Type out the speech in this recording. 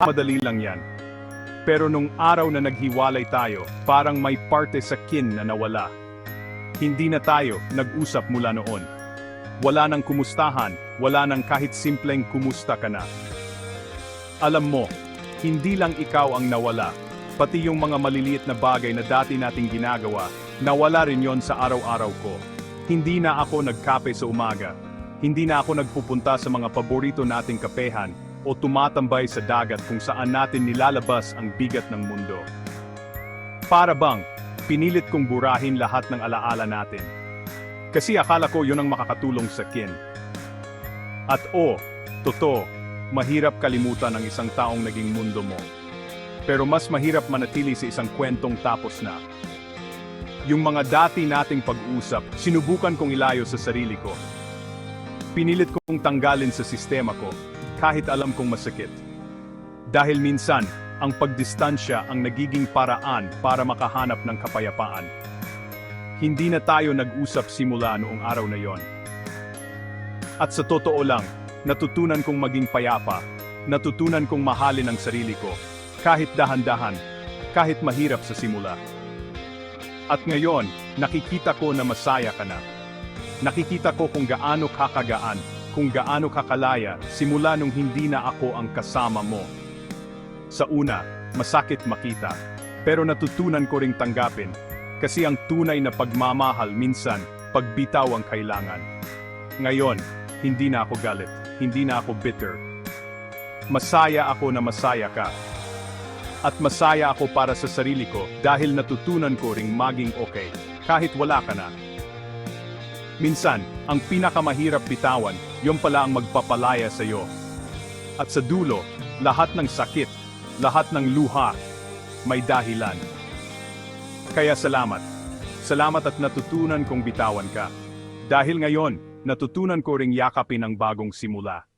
Madali lang yan. Pero nung araw na naghiwalay tayo, parang may parte sa kin na nawala. Hindi na tayo nag-usap mula noon. Wala nang kumustahan, wala nang kahit simpleng kumusta ka na. Alam mo, hindi lang ikaw ang nawala, pati yung mga maliliit na bagay na dati nating ginagawa, nawala rin yon sa araw-araw ko. Hindi na ako nagkape sa umaga. Hindi na ako nagpupunta sa mga paborito nating kapehan o tumatambay sa dagat kung saan natin nilalabas ang bigat ng mundo. Para bang, pinilit kong burahin lahat ng alaala natin. Kasi akala ko yun ang makakatulong sa kin. At o, totoo, mahirap kalimutan ang isang taong naging mundo mo. Pero mas mahirap manatili sa isang kwentong tapos na. Yung mga dati nating pag-usap, sinubukan kong ilayo sa sarili ko. Pinilit kong tanggalin sa sistema ko, kahit alam kong masakit. Dahil minsan, ang pagdistansya ang nagiging paraan para makahanap ng kapayapaan. Hindi na tayo nag-usap simula noong araw na yon. At sa totoo lang, natutunan kong maging payapa, natutunan kong mahalin ang sarili ko, kahit dahan-dahan, kahit mahirap sa simula. At ngayon, nakikita ko na masaya ka na. Nakikita ko kung gaano kakagaan, kung gaano kakalaya simula nung hindi na ako ang kasama mo. Sa una, masakit makita, pero natutunan ko ring tanggapin, kasi ang tunay na pagmamahal minsan, pagbitaw ang kailangan. Ngayon, hindi na ako galit, hindi na ako bitter. Masaya ako na masaya ka. At masaya ako para sa sarili ko dahil natutunan ko ring maging okay, kahit wala ka na. Minsan, ang pinakamahirap bitawan, yung pala ang magpapalaya sa iyo. At sa dulo, lahat ng sakit, lahat ng luha, may dahilan. Kaya salamat. Salamat at natutunan kong bitawan ka. Dahil ngayon, natutunan ko ring yakapin ang bagong simula.